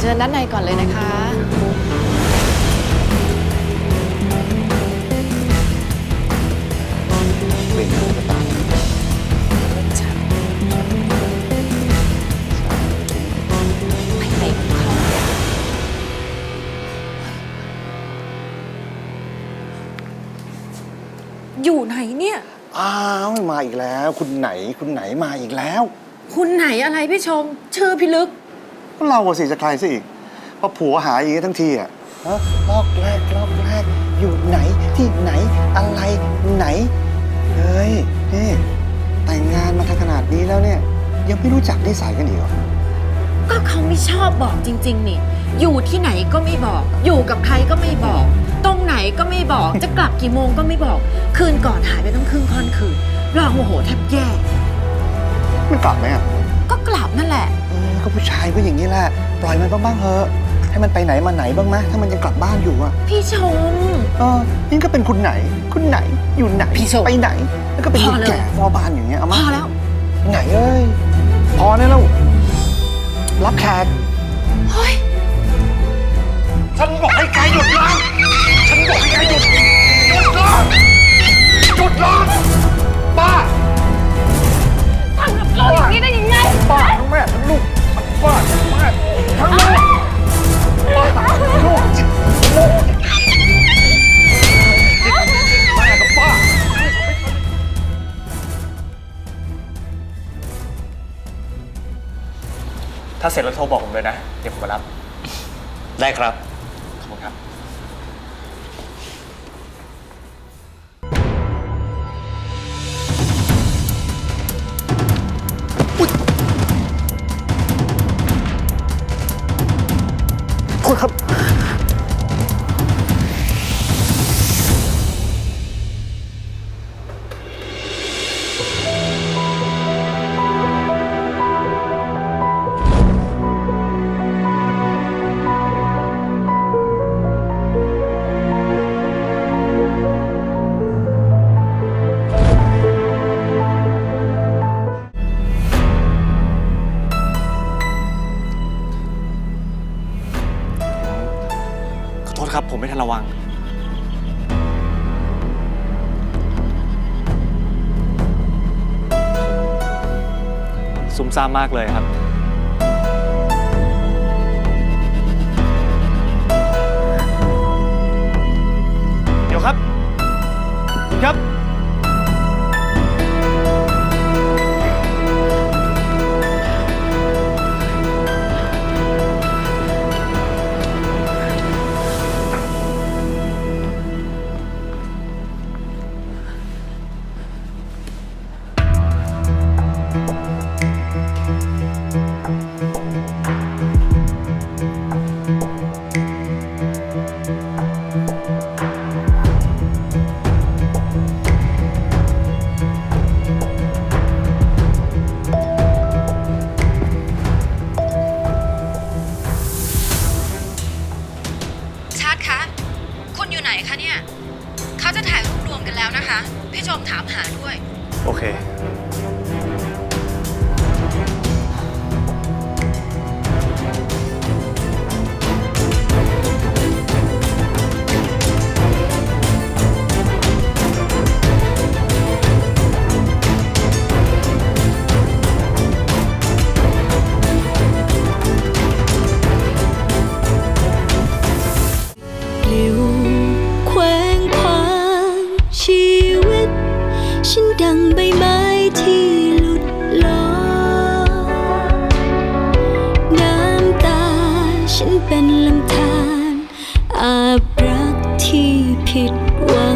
เชิญค่ะเชิญด้านในก่อนเลยนะคะ เป็นตุ๊กตาไม่เต็มเขาอยู่ไหนเนี่ย อ้าวมาอีกแล้ว คุณไหนคุณไหนมาอีกแล้ว คุณไหนอะไรพี่ชม ชื่อพี่ลึก ก็เราอะสิจะใครสิอีกเพราะผัวหายอย่างนี้ทั้งทีอะฮะลอกแรกลอกแรกอยู่ไหนที่ไหนอะไรไหน เฮ้ยนี่แต่งงานมาทางขนาดนี้แล้วเนี่ย ยังไม่รู้จักนิสัยกันอีกเหรอ ก็เขาไม่ชอบบอกจริง ๆ นี่ อยู่ที่ไหนก็ไม่บอก อยู่กับใครก็ไม่บอก ตรงไหนก็ไม่บอก จะกลับกี่โมงก็ไม่บอก คืนก่อนหายไปตั้งครึ่งค่อนคืนเราโมโหแทบแย่ มันกลับไหมอะก็กลับนั่นแหละเออ ก็ผู้ชายก็อย่างนี้แหละ ปล่อยมันบ้างๆเถอะ ให้มันไปไหนมาไหนบ้างไหมถ้ามันยังกลับบ้านอยู่อะพี่ชม เออนี่ก็เป็นคุณไหน คุณไหน อยู่ไหน พี่โชคไปไหน แล้วก็เป็นพคอนเลยแก่ฟอบ้านอย่างเงี้ย เอาพมาอแล้ว ไหนเอ้ย พอเนี่ยแล้ว รับแขก เฮ้ย ฉันบอกให้แกหยุดร้องฉันบอกให้แกหยุด หยุดร้องหยุดร้องป้า ถ้าเสร็จแล้วโทรบอกผมเลยนะ เดี๋ยวผมมารับ ได้ครับ ขอบคุณครับโทษครับ ครับ ผมไม่ทันระวัง ซุ่มซ่ามมากเลยครับ ตคะ คุณอยู่ไหนคะเนี่ย เขาจะถ่ายรูปรวมกันแล้วนะคะ พี่ชมถามหาด้วย โอเค ไม้ที่หลุดลอยน้ำตาฉันเป็นลำธารอาบรักที่ผิดหวัง